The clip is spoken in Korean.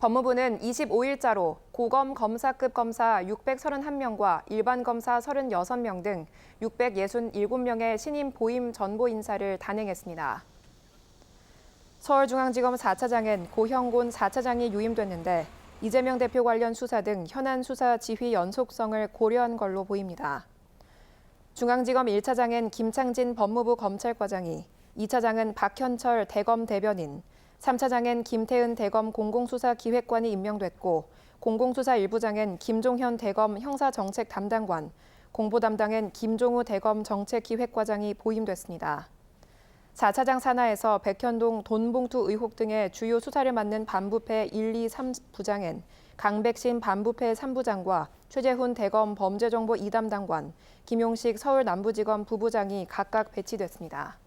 법무부는 25일자로 고검 검사급 검사 631명과 일반 검사 36명 등 667명의 신임 보임 전보 인사를 단행했습니다. 서울중앙지검 4차장엔 고형곤 4차장이 유임됐는데 이재명 대표 관련 수사 등 현안 수사 지휘 연속성을 고려한 걸로 보입니다. 중앙지검 1차장엔 김창진 법무부 검찰과장이, 2차장은 박현철 대검 대변인, 3차장엔 김태은 대검 공공수사기획관이 임명됐고 공공수사 1부장엔 김종현 대검 형사정책 담당관, 공보 담당엔 김종우 대검 정책기획과장이 보임됐습니다. 4차장 산하에서 백현동 돈봉투 의혹 등의 주요 수사를 맡는 반부패 1, 2, 3부장엔 강백신 반부패 3부장과 최재훈 대검 범죄정보 2담당관, 김용식 서울 남부지검 부부장이 각각 배치됐습니다.